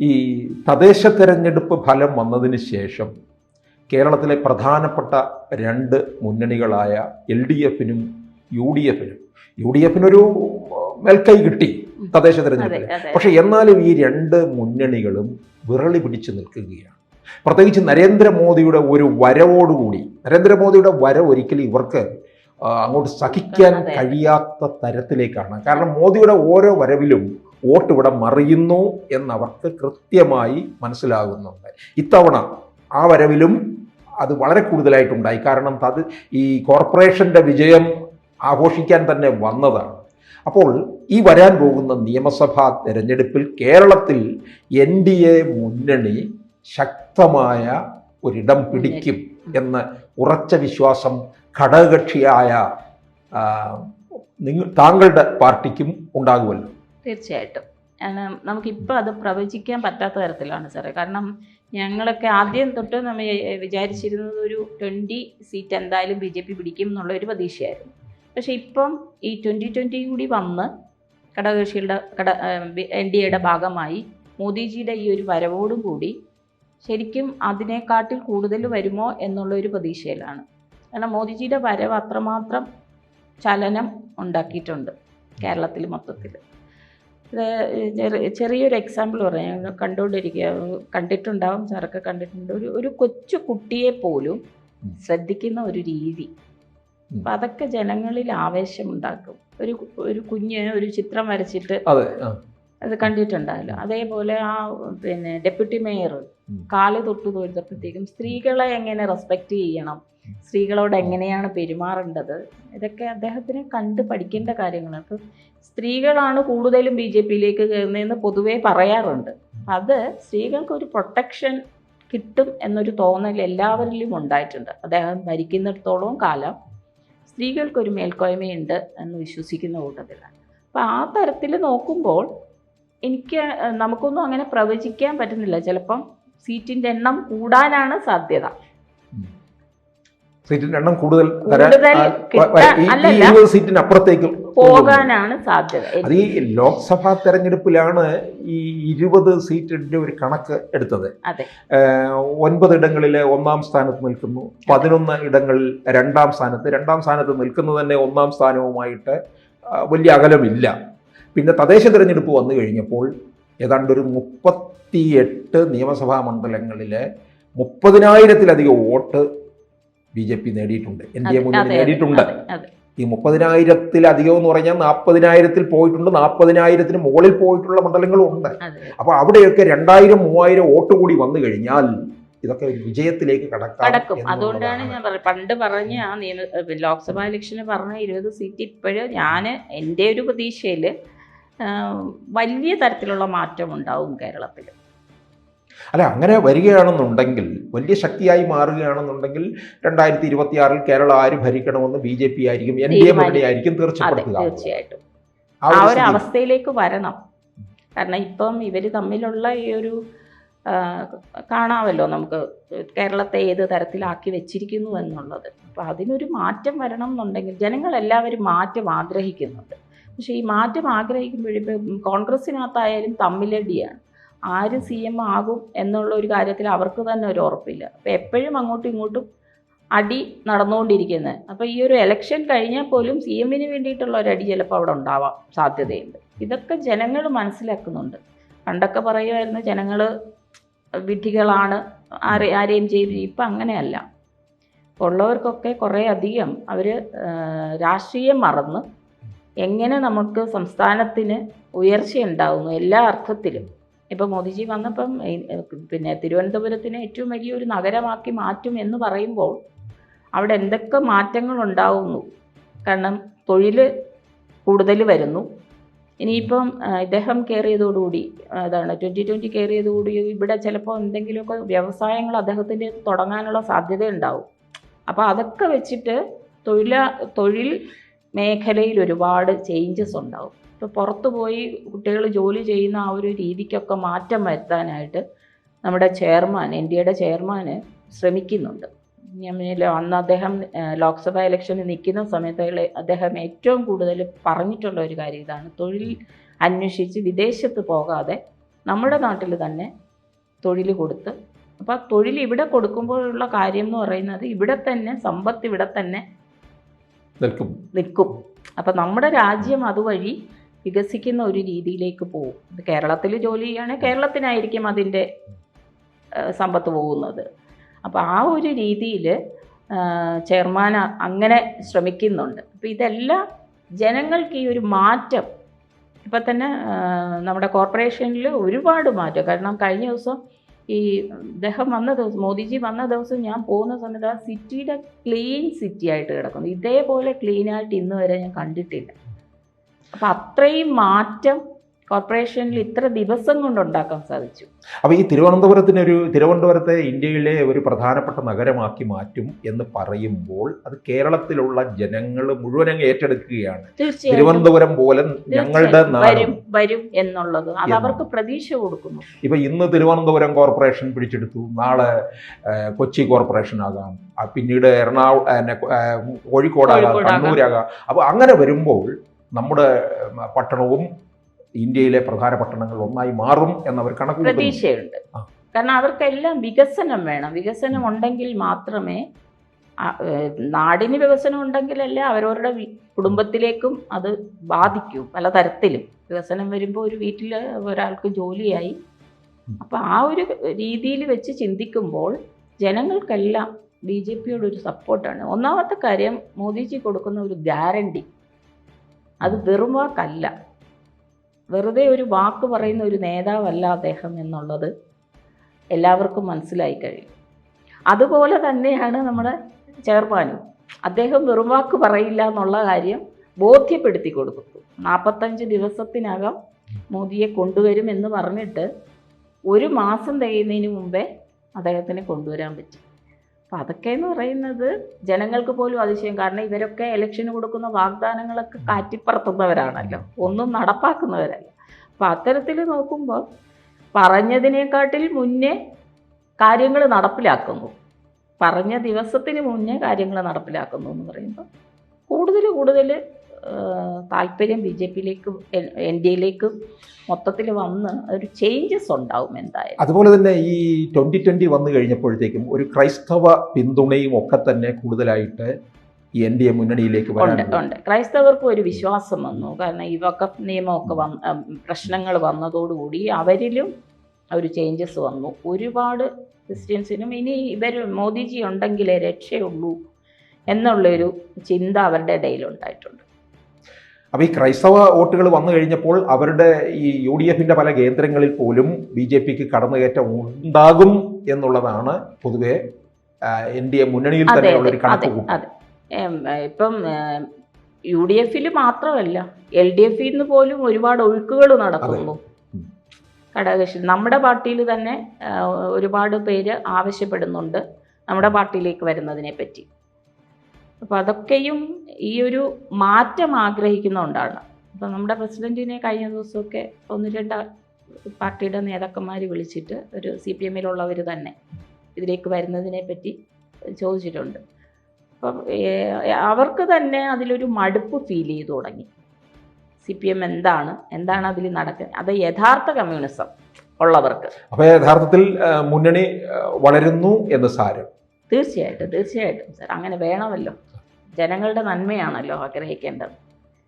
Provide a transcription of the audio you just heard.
ഈ തദ്ദേശ തെരഞ്ഞെടുപ്പ് ഫലം വന്നതിന് ശേഷം കേരളത്തിലെ പ്രധാനപ്പെട്ട രണ്ട് മുന്നണികളായ എൽ ഡി എഫിനും യു ഡി എഫിനും യു ഡി എഫിനൊരു മേൽക്കൈ കിട്ടി തദ്ദേശ തെരഞ്ഞെടുപ്പിൽ പക്ഷേ എന്നാലും ഈ രണ്ട് മുന്നണികളും വിറളി പിടിച്ചു നിൽക്കുകയാണ്. പ്രത്യേകിച്ച് നരേന്ദ്രമോദിയുടെ ഒരു വരവോടുകൂടി നരേന്ദ്രമോദിയുടെ വരവ് ഒരിക്കലും ഇവർക്ക് അങ്ങോട്ട് സഹിക്കാൻ കഴിയാത്ത തരത്തിലേക്കാണ്. കാരണം മോദിയുടെ ഓരോ വരവിലും വോട്ട് ഇവിടെ മറിയുന്നു എന്നവർക്ക് കൃത്യമായി മനസ്സിലാകുന്നുണ്ട് ഇത്തവണ ആ വരവിലും അത് വളരെ കൂടുതലായിട്ടുണ്ടായി. കാരണം അത് ഈ കോർപ്പറേഷന്റെ വിജയം ആഘോഷിക്കാൻ തന്നെ വന്നതാണ്. അപ്പോൾ ഈ വരാൻ പോകുന്ന നിയമസഭാ തെരഞ്ഞെടുപ്പിൽ കേരളത്തിൽ എൻ ഡി എ മുന്നണി ശക്തമായ ഒരിടം പിടിക്കും എന്ന് ഉറച്ച വിശ്വാസം ഘടകകക്ഷിയായ നിങ്ങൾ താങ്കളുടെ പാർട്ടിക്കും ഉണ്ടാകുമല്ലോ. തീർച്ചയായിട്ടും. നമുക്കിപ്പോൾ അത് പ്രവചിക്കാൻ പറ്റാത്ത തരത്തിലാണ് സാറേ. കാരണം ഞങ്ങളൊക്കെ ആദ്യം തൊട്ട് നമ്മൾ വിചാരിച്ചിരുന്നത് ഒരു ട്വന്റി സീറ്റ് എന്തായാലും ബി ജെ പി പിടിക്കും എന്നുള്ള ഒരു പ്രതീക്ഷയായിരുന്നു. പക്ഷേ ഇപ്പം ഈ ട്വന്റി ട്വന്റി കൂടി വന്ന് ഘടകകക്ഷികളുടെ ഘട എൻ ഡി എയുടെ ഭാഗമായി മോദിജിയുടെ ഈ ഒരു വരവോടും കൂടി ശരിക്കും അതിനെക്കാട്ടിൽ കൂടുതൽ വരുമോ എന്നുള്ള ഒരു പ്രതീക്ഷയിലാണ്. കാരണം മോദിജിയുടെ വരവ് അത്രമാത്രം ചലനം ഉണ്ടാക്കിയിട്ടുണ്ട് കേരളത്തിൽ മൊത്തത്തിൽ. ചെറിയൊരു എക്സാമ്പിൾ പറയാം. കണ്ടുകൊണ്ടിരിക്കുക കണ്ടിട്ടുണ്ടാവും സാറൊക്കെ കണ്ടിട്ടുണ്ട്. ഒരു ഒരു കൊച്ചു കുട്ടിയെ പോലും. ശ്രദ്ധിക്കുന്ന ഒരു രീതി. അപ്പം അതൊക്കെ ജനങ്ങളിൽ ആവേശമുണ്ടാക്കും. ഒരു ഒരു കുഞ്ഞ് ഒരു ചിത്രം വരച്ചിട്ട് അതെ കണ്ടിട്ടുണ്ടായല്ലോ. അതേപോലെ ആ പിന്നെ ഡെപ്യൂട്ടി മേയർ. കാൽ തൊട്ട് തൊഴുതപ്പോഴത്തേക്കും സ്ത്രീകളെ എങ്ങനെ റെസ്പെക്റ്റ് ചെയ്യണം? സ്ത്രീകളോട് എങ്ങനെയാണ് പെരുമാറേണ്ടത്? ഇതൊക്കെ അദ്ദേഹത്തിന് കണ്ട് പഠിക്കേണ്ട കാര്യങ്ങളാണ്. അപ്പം സ്ത്രീകളാണ് കൂടുതലും ബി ജെ പിയിലേക്ക് കയറുന്നതെന്ന് പൊതുവേ പറയാറുണ്ട്. അത് സ്ത്രീകൾക്ക് ഒരു പ്രൊട്ടക്ഷൻ കിട്ടും എന്നൊരു തോന്നൽ എല്ലാവരിലും ഉണ്ടായിട്ടുണ്ട്. അദ്ദേഹം ഭരിക്കുന്നിടത്തോളം കാലം സ്ത്രീകൾക്കൊരു മേൽക്കോയ്മയുണ്ട് എന്ന് വിശ്വസിക്കുന്ന കൂട്ടത്തിലാണ്. അപ്പോൾ ആ തരത്തിൽ നോക്കുമ്പോൾ എനിക്ക് നമുക്കൊന്നും അങ്ങനെ പ്രവചിക്കാൻ പറ്റുന്നില്ല. ചിലപ്പം സീറ്റിന്റെ എണ്ണം കൂടാനാണ് സാധ്യത. സീറ്റിന്റെ എണ്ണം കൂടുതൽ സീറ്റിന് അപ്പുറത്തേക്ക് പോകാനാണ് സാധ്യത. അത് ഈ ലോക്സഭാ തെരഞ്ഞെടുപ്പിലാണ് ഈ ഇരുപത് സീറ്റിന്റെ ഒരു കണക്ക് എടുത്തത്. ഒൻപത് ഇടങ്ങളിൽ ഒന്നാം സ്ഥാനത്ത് നിൽക്കുന്നു. പതിനൊന്ന് ഇടങ്ങളിൽ രണ്ടാം സ്ഥാനത്ത്. രണ്ടാം സ്ഥാനത്ത് നിൽക്കുന്നത് തന്നെ ഒന്നാം സ്ഥാനവുമായിട്ട് വലിയ അകലമില്ല. പിന്നെ തദ്ദേശ തിരഞ്ഞെടുപ്പ് വന്നു കഴിഞ്ഞപ്പോൾ ഏതാണ്ട് ഒരു മുപ്പത്തിയെട്ട് നിയമസഭാ മണ്ഡലങ്ങളിലെ മുപ്പതിനായിരത്തിലധികം വോട്ട് ബി ജെ പി നേടിയിട്ടുണ്ട്. എൻ ഡി എ മുന്നണി നേടിയിട്ടുണ്ട്. ഈ മുപ്പതിനായിരത്തിലധികം എന്ന് പറഞ്ഞാൽ നാൽപ്പതിനായിരത്തിൽ പോയിട്ടുണ്ട് നാൽപ്പതിനായിരത്തിന് മുകളിൽ പോയിട്ടുള്ള മണ്ഡലങ്ങളും ഉണ്ട്. അപ്പോൾ അവിടെയൊക്കെ രണ്ടായിരം മൂവായിരം വോട്ട് കൂടി വന്നു കഴിഞ്ഞാൽ ഇതൊക്കെ ഒരു വിജയത്തിലേക്ക് കടക്കാം കടക്കും. അതുകൊണ്ടാണ് ഞാൻ പറയുന്നത് പണ്ട് പറഞ്ഞ ആ നിയമ ലോക്സഭാ ഇലക്ഷന് പറഞ്ഞ ഇരുപത് സീറ്റ് ഇപ്പോഴും ഞാൻ എന്റെ ഒരു പ്രതീക്ഷയിൽ വലിയ തരത്തിലുള്ള മാറ്റം ഉണ്ടാവും കേരളത്തിൽ. അല്ല അങ്ങനെ വരികയാണെന്നുണ്ടെങ്കിൽ വലിയ ശക്തിയായി മാറുകയാണെന്നുണ്ടെങ്കിൽ രണ്ടായിരത്തി ഇരുപത്തി ആറിൽ കേരളം ആര് ഭരിക്കണമെന്ന് ബി ജെ പി ആയിരിക്കും എൻ ഡി എ മുന്നണി ആയിരിക്കും തീർച്ചപ്പെടുത്തുക. തീർച്ചയായിട്ടും. ആ ഒരു അവസ്ഥയിലേക്ക് വരണം. കാരണം ഇപ്പം ഇവർ തമ്മിലുള്ള ഈ ഒരു കാണാമല്ലോ നമുക്ക് കേരളത്തെ ഏത് തരത്തിലാക്കി വെച്ചിരിക്കുന്നു എന്നുള്ളത്. അപ്പോൾ അതിനൊരു മാറ്റം വരണം എന്നുണ്ടെങ്കിൽ ജനങ്ങളെല്ലാവരും മാറ്റം ആഗ്രഹിക്കുന്നുണ്ട്. പക്ഷേ ഈ മാറ്റം ആഗ്രഹിക്കുമ്പോഴിപ്പോൾ കോൺഗ്രസ്സിനകത്തായാലും തമ്മിലടിയാണ് ആര് സി എം ആകും എന്നുള്ള ഒരു കാര്യത്തിൽ അവർക്ക് തന്നെ ഒരു ഉറപ്പില്ല. അപ്പോൾ എപ്പോഴും അങ്ങോട്ടും ഇങ്ങോട്ടും അടി നടന്നുകൊണ്ടിരിക്കുന്നത് അപ്പോൾ ഈ ഒരു എലക്ഷൻ കഴിഞ്ഞാൽ പോലും സി എമ്മിന് വേണ്ടിയിട്ടുള്ള ഒരു അടി ചിലപ്പോൾ അവിടെ ഉണ്ടാവാം സാധ്യതയുണ്ട്. ഇതൊക്കെ ജനങ്ങൾ മനസ്സിലാക്കുന്നുണ്ട്. പണ്ടൊക്കെ പറയുമായിരുന്നു ജനങ്ങൾ വിധികളാണ് ആരെ ആരെയും ചെയ്തു. ഇപ്പം അങ്ങനെയല്ല. ഉള്ളവർക്കൊക്കെ കുറേ അധികം അവർ രാഷ്ട്രീയം മറന്ന് എങ്ങനെ നമുക്ക് സംസ്ഥാനത്തിന് ഉയർച്ചയുണ്ടാകുന്നു എല്ലാ അർത്ഥത്തിലും. ഇപ്പോൾ മോദിജി വന്നപ്പം പിന്നെ തിരുവനന്തപുരത്തിനെ ഏറ്റവും വലിയൊരു നഗരമാക്കി മാറ്റും എന്ന് പറയുമ്പോൾ അവിടെ എന്തൊക്കെ മാറ്റങ്ങൾ ഉണ്ടാവുന്നു? കാരണം തൊഴിൽ കൂടുതൽ വരുന്നു. ഇനിയിപ്പം ഇദ്ദേഹം കയറിയതോടുകൂടി അതാണ് ട്വന്റി ട്വന്റി കയറിയതോടുകൂടി ഇവിടെ ചിലപ്പോൾ എന്തെങ്കിലുമൊക്കെ വ്യവസായങ്ങൾ അദ്ദേഹത്തിന്റെ തുടങ്ങാനുള്ള സാധ്യത ഉണ്ടാവും അപ്പോൾ അതൊക്കെ വെച്ചിട്ട് തൊഴില തൊഴിൽ മേഖലയിൽ ഒരുപാട് ചേഞ്ചസ് ഉണ്ടാവും. ഇപ്പോൾ പുറത്ത് പോയി കുട്ടികൾ ജോലി ചെയ്യുന്ന ആ ഒരു രീതിക്കൊക്കെ മാറ്റം വരുത്താനായിട്ട് നമ്മുടെ ചെയർമാൻ എൻ ഡി എയുടെ ചെയർമാന് ശ്രമിക്കുന്നുണ്ട്. അന്ന് അദ്ദേഹം ലോക്സഭാ ഇലക്ഷന് നിൽക്കുന്ന സമയത്ത് അദ്ദേഹം ഏറ്റവും കൂടുതൽ പറഞ്ഞിട്ടുള്ള ഒരു കാര്യം ഇതാണ്. തൊഴിൽ അന്വേഷിച്ച് വിദേശത്ത് പോകാതെ നമ്മുടെ നാട്ടിൽ തന്നെ തൊഴിൽ കൊടുത്ത് അപ്പോൾ തൊഴിൽ ഇവിടെ കൊടുക്കുമ്പോഴുള്ള കാര്യം എന്ന് പറയുന്നത് ഇവിടെ തന്നെ സമ്പത്ത് ഇവിടെ തന്നെ നിൽക്കും. നിൽക്കും. അപ്പം നമ്മുടെ രാജ്യം അതുവഴി വികസിക്കുന്ന ഒരു രീതിയിലേക്ക് പോകും. കേരളത്തിൽ ജോലി ചെയ്യുകയാണെങ്കിൽ കേരളത്തിനായിരിക്കും അതിന്റെ സമ്പത്ത് പോകുന്നത്. അപ്പോൾ ആ ഒരു രീതിയിൽ ചെയർമാൻ അങ്ങനെ ശ്രമിക്കുന്നുണ്ട്. അപ്പോൾ ഇതെല്ലാം ജനങ്ങൾക്ക് ഈ ഒരു മാറ്റം ഇപ്പം തന്നെ നമ്മുടെ കോർപ്പറേഷനിൽ ഒരുപാട് മാറ്റം. കാരണം കഴിഞ്ഞ ദിവസം ഈ അദ്ദേഹം വന്ന ദിവസം മോദിജി വന്ന ദിവസം ഞാൻ പോകുന്ന സമയത്ത് ആ സിറ്റിയുടെ ക്ലീൻ സിറ്റി ആയിട്ട് കിടക്കുന്നു. ഇതേപോലെ ക്ലീൻ ആയിട്ട് ഇന്ന് വരെ ഞാൻ കണ്ടിട്ടില്ല. അപ്പം അത്രയും മാറ്റം കോർപ്പറേഷനിൽ ഇത്ര ദിവസം കൊണ്ട് ഉണ്ടാക്കാൻ സാധിച്ചു. അപ്പോൾ ഈ തിരുവനന്തപുരത്തിന് ഒരു തിരുവനന്തപുരത്തെ ഇന്ത്യയിലെ ഒരു പ്രധാനപ്പെട്ട നഗരമാക്കി മാറ്റും എന്ന് പറയുമ്പോൾ അത് കേരളത്തിലുള്ള ജനങ്ങൾ മുഴുവൻ അങ്ങ് ഏറ്റെടുക്കുകയാണ്. തിരുവനന്തപുരം പോലെ ഞങ്ങളുടെ വരും വരും എന്നുള്ളത്. അത് അവർക്ക് പ്രതീക്ഷ കൊടുക്കുന്നു. ഇപ്പൊ ഇന്ന് തിരുവനന്തപുരം കോർപ്പറേഷൻ പിടിച്ചെടുത്തു. നാളെ കൊച്ചി കോർപ്പറേഷൻ ആകാം. പിന്നീട് എറണാകുളം കോഴിക്കോടാകാം കോഴിക്കോടാകാം. കണ്ണൂരാകാം. അപ്പോൾ അങ്ങനെ വരുമ്പോൾ നമ്മുടെ പട്ടണവും ഇന്ത്യയിലെ പ്രധാന പട്ടണങ്ങൾ ഒന്നായി മാറും എന്നവർ കണക്ക്. പ്രതീക്ഷയുണ്ട്. കാരണം അവർക്കെല്ലാം വികസനം വേണം. വികസനം ഉണ്ടെങ്കിൽ മാത്രമേ നാടിന് വികസനം ഉണ്ടെങ്കിലല്ലേ അവരവരുടെ കുടുംബത്തിലേക്കും അത് ബാധിക്കൂ. പലതരത്തിലും വികസനം വരുമ്പോൾ ഒരു വീട്ടിൽ ഒരാൾക്ക് ജോലിയായി. അപ്പോൾ ആ ഒരു രീതിയിൽ വെച്ച് ചിന്തിക്കുമ്പോൾ ജനങ്ങൾക്കെല്ലാം ബി ജെ പിയോട് ഒരു സപ്പോർട്ടാണ്. ഒന്നാമത്തെ കാര്യം മോദിജി കൊടുക്കുന്ന ഒരു ഗ്യാരണ്ടി. അത് വെറും വാക്കല്ല. വെറുതെ ഒരു വാക്ക് പറയുന്ന ഒരു നേതാവല്ല അദ്ദേഹം എന്നുള്ളത് എല്ലാവർക്കും മനസ്സിലായി കഴിയും. അതുപോലെ തന്നെയാണ് നമ്മുടെ ചെയർമാനും. അദ്ദേഹം വെറും വാക്ക് പറയില്ല എന്നുള്ള കാര്യം ബോധ്യപ്പെടുത്തി കൊടുത്തു നാൽപ്പത്തഞ്ച് ദിവസത്തിനകം മോദിയെ കൊണ്ടുവരും എന്ന് പറഞ്ഞിട്ട് ഒരു മാസം തികയുന്നതിന് മുമ്പേ അദ്ദേഹത്തിനെ കൊണ്ടുവരാൻ പറ്റി. അപ്പം അതൊക്കെ എന്ന് പറയുന്നത് ജനങ്ങൾക്ക് പോലും അതിശയം. കാരണം ഇവരൊക്കെ ഇലക്ഷന് കൊടുക്കുന്ന വാഗ്ദാനങ്ങളൊക്കെ കാറ്റിപ്പറത്തുന്നവരാണല്ലോ. ഒന്നും നടപ്പാക്കുന്നവരല്ല. അപ്പം അത്തരത്തിൽ നോക്കുമ്പോൾ പറഞ്ഞതിനേക്കാട്ടിൽ മുന്നേ കാര്യങ്ങൾ നടപ്പിലാക്കുന്നു. പറഞ്ഞ ദിവസത്തിന് മുന്നേ കാര്യങ്ങൾ നടപ്പിലാക്കുന്നു എന്ന് പറയുമ്പോൾ കൂടുതൽ കൂടുതൽ താല്പര്യം ബി ജെ പിയിലേക്ക് എൻ ഡി എയിലേക്ക് മൊത്തത്തിൽ വന്ന് ഒരു ചേഞ്ചസ് ഉണ്ടാവും എന്തായാലും. അതുപോലെ തന്നെ ഈ ട്വന്റി ട്വന്റി വന്നു കഴിഞ്ഞപ്പോഴത്തേക്കും ഒരു ക്രൈസ്തവ പിന്തുണയും ഒക്കെ തന്നെ കൂടുതലായിട്ട് ഈ എൻ ഡി എ മുന്നണിയിലേക്ക് ഉണ്ട് ക്രൈസ്തവർക്ക് ഉണ്ട്. ക്രൈസ്തവർക്ക് ഒരു വിശ്വാസം വന്നു. കാരണം ഈ വക്കഫ് നിയമമൊക്കെ വന്ന് പ്രശ്നങ്ങൾ വന്നതോടുകൂടി അവരിലും ഒരു ചേഞ്ചസ് വന്നു. ഒരുപാട് ക്രിസ്ത്യൻസിനും ഇനി ഇവർ മോദിജി ഉണ്ടെങ്കിലേ രക്ഷയുള്ളൂ എന്നുള്ളൊരു ചിന്ത അവരുടെ ഇടയിൽ ഉണ്ടായിട്ടുണ്ട്. അപ്പോൾ ഈ ക്രൈസ്തവ വോട്ടുകൾ വന്നു കഴിഞ്ഞപ്പോൾ അവരുടെ ഈ യു ഡി എഫിന്റെ പല കേന്ദ്രങ്ങളിൽ പോലും ബി ജെ പിക്ക് കടന്നുകയറ്റം ഉണ്ടാകും എന്നുള്ളതാണ് പൊതുവെ എൻ ഡി എ മുന്നണിയിൽ തന്നെയുള്ള ഒരു കണക്ക് ഇപ്പം യു ഡി എഫിൽ മാത്രമല്ല എൽ ഡി എഫിൽ നിന്ന് പോലും ഒരുപാട് ഒഴുക്കുകൾ നടക്കുന്നു. ഘടകകക്ഷി നമ്മുടെ പാർട്ടിയിൽ തന്നെ ഒരുപാട് പേര് ആവശ്യപ്പെടുന്നുണ്ട് നമ്മുടെ പാർട്ടിയിലേക്ക് വരുന്നതിനെ പറ്റി അപ്പോൾ അതൊക്കെയും ഈ ഒരു മാറ്റം ആഗ്രഹിക്കുന്നതുകൊണ്ടാണ് അപ്പം നമ്മുടെ പ്രസിഡന്റിനെ കഴിഞ്ഞ ദിവസമൊക്കെ ഒന്ന് രണ്ട് പാർട്ടിയുടെ നേതാക്കന്മാർ വിളിച്ചിട്ട് ഒരു സി പി എമ്മിലുള്ളവർ തന്നെ ഇതിലേക്ക് വരുന്നതിനെ പറ്റി ചോദിച്ചിട്ടുണ്ട്. അപ്പം അവർക്ക് തന്നെ അതിലൊരു മടുപ്പ് ഫീൽ ചെയ്തു തുടങ്ങി. സി പി എം എന്താണ് എന്താണ് അതിൽ നടക്കുന്നത് അത് യഥാർത്ഥ കമ്മ്യൂണിസം ഉള്ളവർക്ക്. അപ്പോൾ യഥാർത്ഥത്തിൽ മുന്നണി വളരുന്നു എന്ന് സാരം. തീർച്ചയായിട്ടും തീർച്ചയായിട്ടും സാർ. അങ്ങനെ വേണമല്ലോ. ജനങ്ങളുടെ നന്മയാണല്ലോ ആഗ്രഹിക്കേണ്ടത്.